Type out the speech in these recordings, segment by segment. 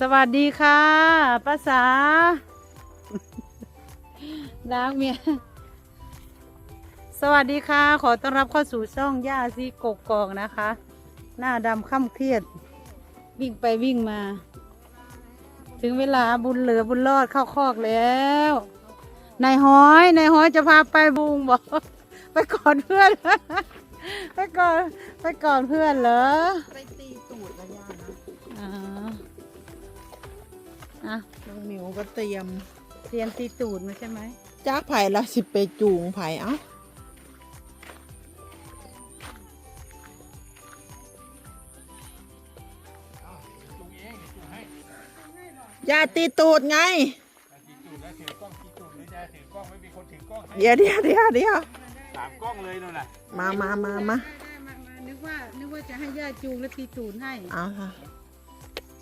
สวัสดีค่ะป้าสารักเมียสวัสดีค่ะ ขอต้อนรับเข้าสู่ช่องย่าซีกกกอกนะคะ หน้าดำค่ำเครียด วิ่งไปวิ่งมา ถึงเวลาบุญเหลือบุญรอดเข้าคอกแล้วนายห้อยนายห้อยจะพาไปบุงบอกไปก่อนเพื่อน ไปก่อนไปก่อนเพื่อนเหรอไปตีตูดระยะนะ อ่าอะน้องหมิวก็เตรียมเรียนตีตูดมาใช่ไหมจากไผ่ละสิไปจูงไผ่เอ้าอย่าตีตูดไง ถือตูดแล้วถือกล้องถือตูดหรือจะถือกล้องไม่มีคนถือกล้องให้เดี๋ยวเดี๋ยวเดี๋ยวเดี๋ยวสามกล้องเลยนู่นน่ะมามามามาได้มามานึกว่านึกว่าจะให้ย่าจูงแล้วตีตูดให้เอาค่ะ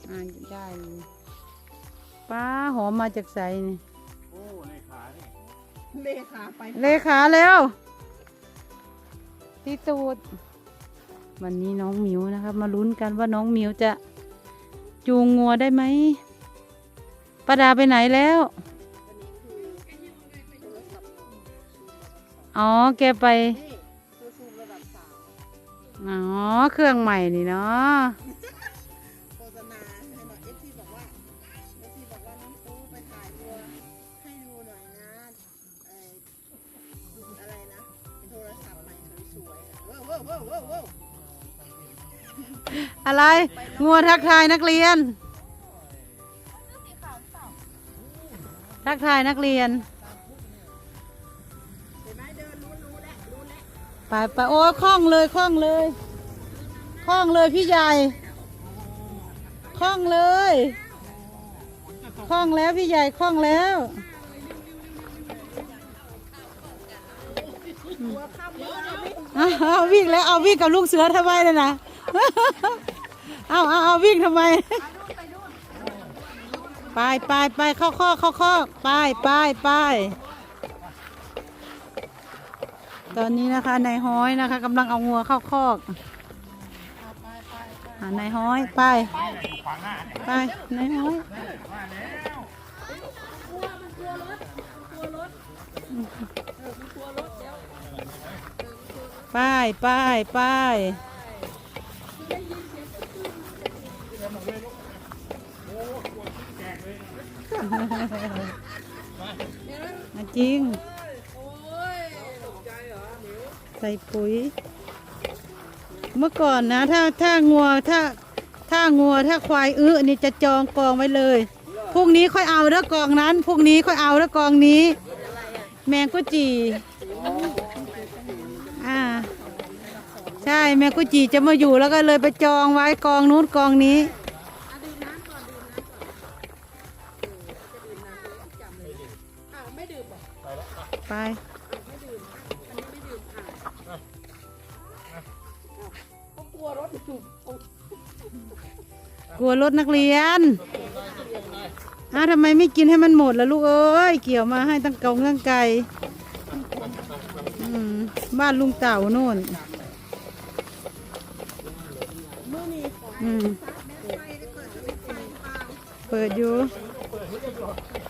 อ่าได้เลย ป้าหอมมาจากใสนี่โอ้ในขานี่เลขาไปเลขาแล้วตีตูด วันนี้น้องหมิวนะครับ มาลุ้นกันว่าน้องหมิวจะจูงงัวได้ไหมป้าดาไปไหนแล้ว อ๋อ แกไปนี่คือซูมระดับสามอ๋อ เครื่องใหม่นี่เนาะ อะไร งัวทักทายนักเรียน ทักทายนักเรียน ไปไปโอ้คล่องเลยคล่องเลยคล่องเลยพี่ใหญ่คล่องเลยคล่องแล้วพี่ใหญ่คล่องแล้วเอาวิ่งแล้วเอาวิ่งกับลูกเสือทำไมเลยนะ เอาเอาเอาวิ่งทำไม ไปไปไปเข้าข้อเข้าข้อไปไปไปตอนนี้นะคะนายห้อยนะคะกำลังเอางัวเข้าคอกอ่านายห้อยไปขวางหน้าเนี่ยไป นายห้อยไปไปไปอะจริง ใส่ปุ๋ย เมื่อก่อนนะ ถ้าถ้างัวถ้าถ้างัวถ้าควายอื้อนี่จะจองกองไว้เลยพรุ่งนี้ค่อยเอาเด้อกองนั้นพรุ่งนี้ค่อยเอาเด้อกองนี้ แมงกุจี แมงกุจีจะมาอยู่แล้วก็เลยไปจองไว้กองนู้นกองนี้ไปกลัวรถกลัวรถนักเรียนอ้าทำไมไม่กินให้มันหมดล่ะลูกเอ้ย เกี่ยวมาให้ตั้งเกาตั้งไกลอืมบ้านลุงเต่าโน่น อืม เปิดอยู่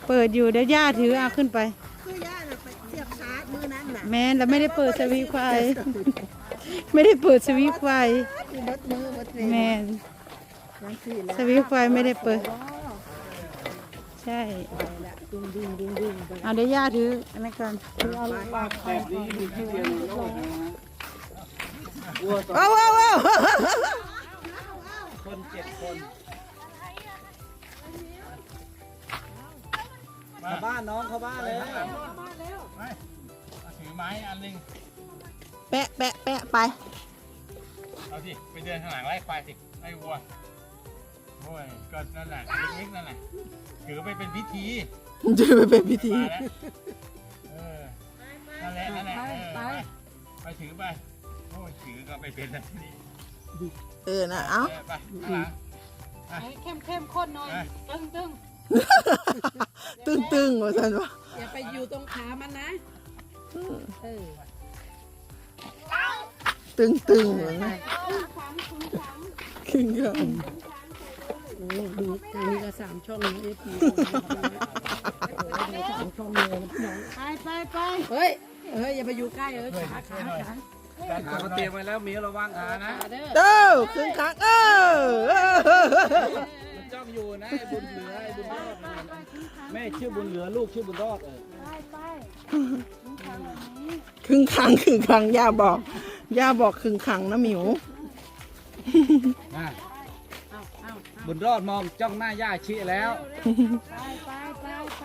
เปิดอยู่เดี๋ยวย่าถือเอาขึ้นไป คือย่าน่ะไปเสียบชาร์จมือนั้นน่ะแม่แล้วไม่ได้เปิดสวิตช์ไฟ ไม่ได้เปิดสวิตช์ไฟที่รถมือรถเทรนแม่นั่นสิแล้วสวิตช์ไฟไม่ได้เปิด ใช่ดึงดึงดึงดึงไปเอาเดี๋ยวย่าถืออันนั้นก่อนถือเอาแบบนี้มีที่เดียวในโลกนะฮะวัวสองว้าวว้าวว้าวคนเจ็ดคนเข้าบ้านน้องเข้าบ้านเลยไปเอาถือไม้อันหนึงแปะแปะแปะไปเอาสิไปเดินข้างหลังไล่ควายสิไล่วัวโอ้ยก็นั่นแหละเล็กๆนั่นแหละถือไปเป็นพิธีจะไปเป็นพิธี มาแล้วเออนั่นแหละนั่นแหละเออไปไปถือไปโอ้ยถือก็ไปเป็นแล้วทีนี้ เออนะเอ้าเออไปข้างหลังเข้มเข้มข้นหน่อย ตึงตึงตึ้งตึ้งว่าสันวะอย่าไปอยู่ตรงขามันนะเออตึ้งตึ้งเหมือนกันขึ้นกันโอ้ดูทางนี้ก็สามช่องนะเอฟซีสามช่องเลยนะพี่น้องไปไปไปเฮ้ยเฮ้ยอย่าไปอยู่ใกล้เออขาขาขา ขาเขาเตรียมไว้แล้วมีระวังขานะขาเด้อเด้อครึ่งครั้งเออมันจ้องอยู่นะไอ้บุญเหลือไอ้บุญรอดนะแม่ชื่อบุญเหลือลูกชื่อบุญรอดเออไปไปครึ่งครั้งครึ่งครั้งย่าบอกย่าบอกครึ่งครั้งนะหมิวอะเอาเอาบุญรอดมองจ้องหน้าย่าชี้แล้วไปไปไปไป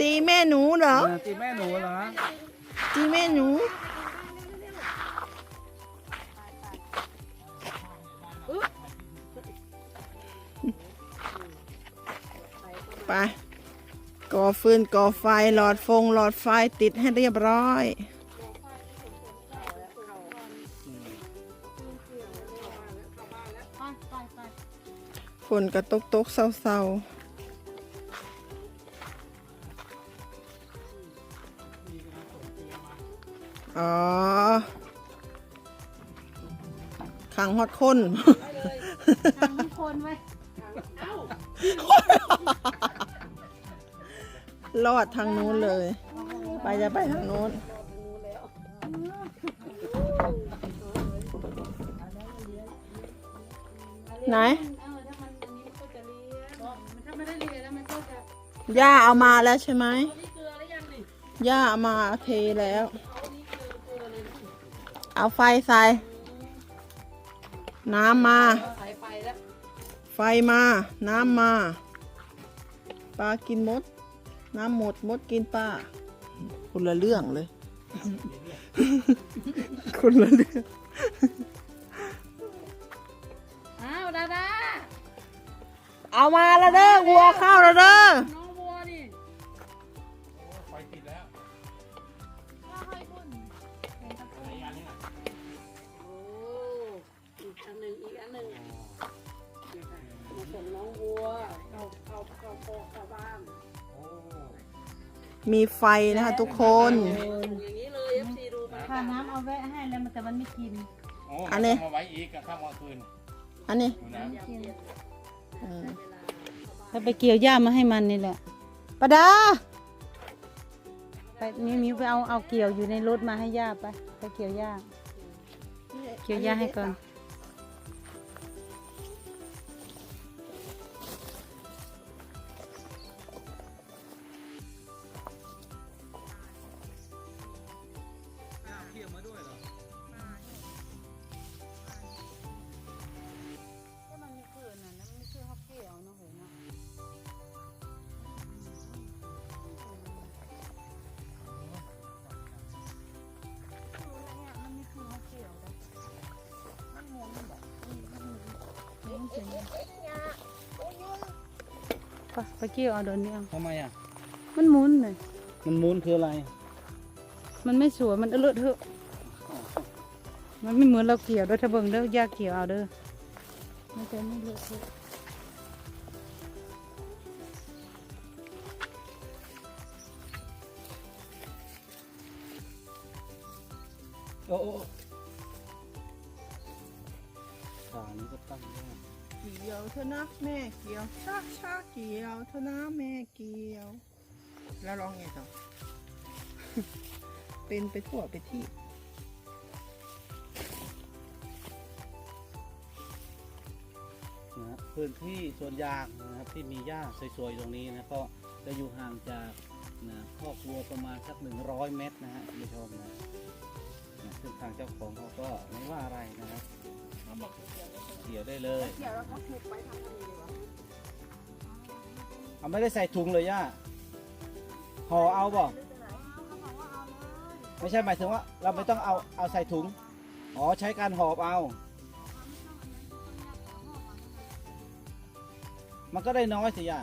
ตีแม่หนูเหรอเออตีแม่หนูเหรอตีแม่หนู ไปก่อฟืนก่อไฟหลอดฟงหลอดไฟติดให้เรียบร้อย ฝนกระตกตกเศร้าเศร้าอ๋อขังฮอดคนทางคนไว้ ลอดทางนู้นเลย ไปจะไปทางนู้นไหนย่าเอามาแล้วใช่ไหมย่าเอามาเทแล้ว เอาไฟใส่ น้ำมา ไฟมา น้ำมา ปลากินมด น้ำหมดมดกินปลาคนละเรื่องเลย คนละเรื่อง อ้าวดาดาเอามาแล้วเด้อวัวเข้าแล้วเด้อ น้อง มีไฟนะคะทุกคน อย่างนี้เลยเอฟซีดูไปถ้าน้ำเอาแวะให้แล้วมันแต่มันไม่กินโอ้อันนี้มาไว้อีกกับข้ามกลางคืนอันนี้ดูนะอืมถ้าไปเกี่ยวหญ้ามาให้มันนี่แหละปะดา ไปมิวมิวไปเอาเอาเกี่ยวอยู่ในรถมาให้ย่าไป ไปเกี่ยวหญ้า เกี่ยวหญ้าให้ก่อน ไปไปเกี่ยวเอาเดินนี้เอาทำไมอะ มันหมุนเลยมันมูนคืออะไร มันไม่สวยมันเออเลอะเทอะมันไม่เหมือนเราเกี่ยวด้วยถ้าเบิ่งเด้อยากเกี่ยวเอาเด้อมันจะไม่เลอะเทอะโอ้โอ้ขานี้ก็ตั้งได้เกี่ยวเถอะนะแม่เกี่ยวชาชาเกี่ยวเถอะนะแม่เกี่ยว แล้วร้องไงต่อ เป็นไปทั่วไปที่นะพื้นที่สวนยางนะครับที่มีหญ้าสวยๆตรงนี้นะก็จะอยู่ห่างจากนะครอบครัวประมาณสักหนึ่งร้อยเมตรนะฮะคุณผู้ชมนะนะซึ่งทางเจ้าของเขาก็ไม่ว่าอะไรนะครับ เกี่ยวได้เลยเกี่ยวแล้วเขาถูไปทำอะไรเขาไม่ได้ใส่ถุงเลยย่าห่อเอาบอกไม่ใช่หมายถึงว่า เราไม่ต้องเอาเอาใส่ถุง อ๋อใช้การหอบเอา มันก็ได้น้อยสิย่า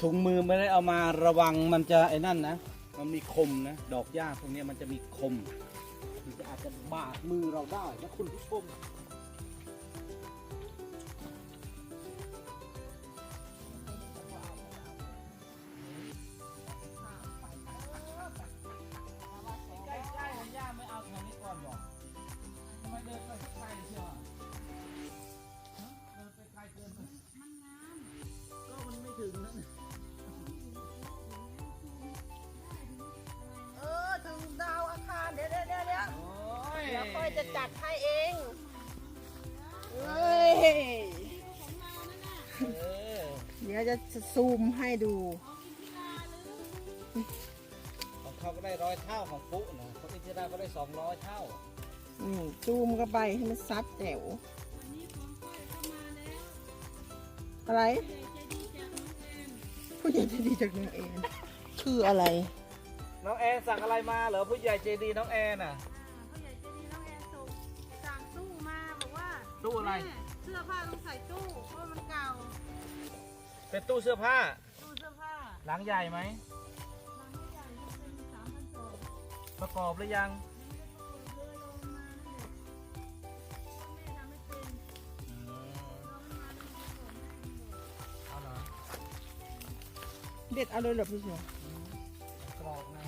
ถุงมือไม่ได้เอามาระวังมันจะไอ้นั่นนะ มันมีคมนะ ดอกหญ้าพวกนี้มันจะมีคม มันจะอาจจะบาดมือเราได้นะคุณผู้ชม จะซูมให้ดูของเขาก็ได้ร้อยเท่าของปุ๊นะของอินทิราก็ได้สองร้อยเท่าอืมซูมเข้าไปให้มันซับแจ๋วอะไร ผู้ใหญ่ใจะดีจากน้องเอ็นคืออะไร น้องแอนสั่งอะไรมาเหรอผู้ใหญ่ใจดีน้องแอนอะ ผู้ใหญ่ใจดีน้องแอนส่งสั่งตู้มาบอกว่าตู้อะไร แม่เสื้อผ้าต้องใส่ เป็นตู้เสื้อผ้า ตู้เสื้อผ้าหลังใหญ่ไหม บางใหญ่เป็นสามพันสองประกอบหรือยังเลยลงมานั่นแหละแม่ทำไม่เป็นลงมาแล้วมันส่งให้หมดเอาเหรอเด็ดเอาเลยเหรอพี่เสือกรอบไง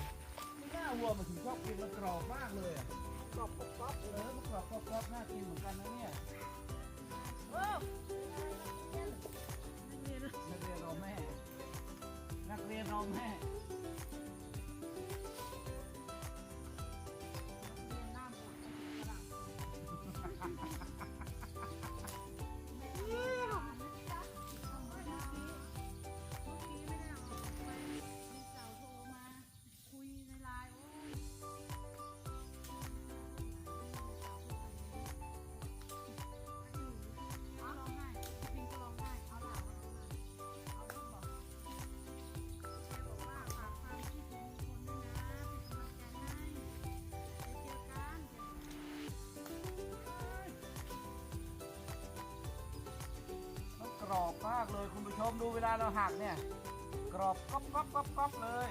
ไม่น่าวัวมันถึงชอบกินมันกรอบมากเลยอะกรอบกรอบเออมันกรอบกรอบกรอบน่ากินเหมือนกันนะเนี่ยนัก นักากเลยคุณผู้ชมดูเวลาเราหักเนี่ย กรอบก๊อบก๊อบก๊อบก๊อบเลย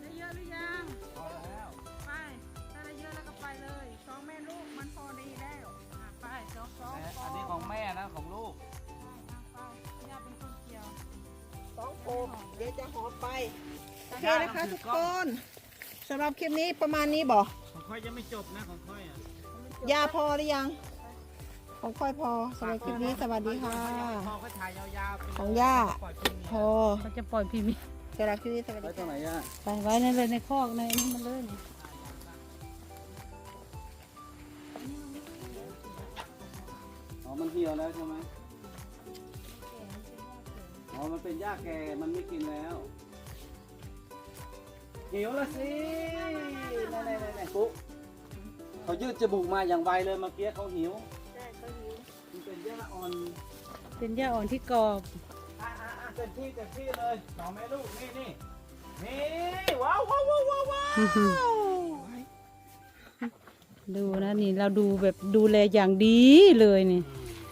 ได้เยอะหรือยัง พอแล้วไปถ้าได้เยอะแล้วก็ไปเลยสองแม่ลูกมันพอดีแล้วอะไปสองสองแต่พอันนี้ของแม่นะของลูกไปย่าเป็นคนเกี่ยว สองโคมเดี๋ยวจะหอมไป โอเคนะคะทุกคนสำหรับคลิปนี้ประมาณนี้บอก ของค่อยยังไม่จบนะของค่อยอะ ยาพอหรือยัง ของค่อยพอสำหรับคลิปนี้สวัสดีค่ะ พอค่อยถ่ายยาวๆไปเลยของย่าปล่อยพี่เมียพอเขาจะปล่อยพี่มีสำหรับคลิปนี้สวัสดีไว้ตรค่ะงไหนอะไปไว้นั่นเลยในคอกในนี่มันเลยนี่อ๋อ มันเหี่ยวแล้วใช่ไหมอ๋อ มันเป็นหญ้าแก่ มันไม่กินแล้ว หิวละสิไหนๆๆๆปุ๊เขายืดจมูกมาอย่างไวเลยเมื่อกี้เขาหิว ญ้าอ่อนเป็นหญ้าอ่อนที่กรอบ อะอะอะเต็มที่เต็มที่เลยสองแม่ลูกนี่นี่นี่ว้าวว้าวว้าวว้าวว้าวดูนะนี่เราดูแบบดูแลอย่างดีเลยนี่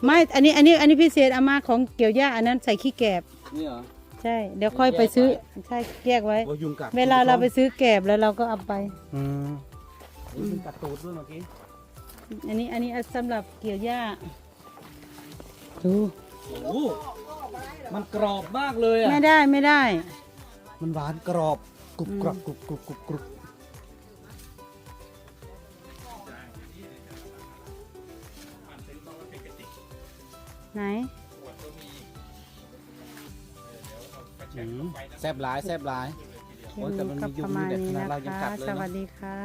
ไม่อันนี้อันนี้อันนี้พิเศษเอามาของเกี่ยวหญ้าอันนั้นใส่ขี้แกบนี่เหรอ ใช่ เดี๋ยวค่อยไปซื้อใช่แยกไว้ว่ายุงกัดเวลาเราไปซื้อแกบแล้วเราก็เอาไปอืมยุงกัดตูดด้วยเมื่อกี้ อันนี้อันนี้สำหรับเกี่ยวหญ้า ดูโอ้โหมันกรอบมากเลยอะ ไม่ได้ไม่ได้ มันหวานกรอบกรุบกรอบกรุบกรุบกรุบกรุบไหนแซบหลายแซบหลาย โอ้ยแต่มันมียุงประมาณอยู่เนี่ยนี้ขนาดนะเรายังคะกัดเลยสนะวัสดีค่ะ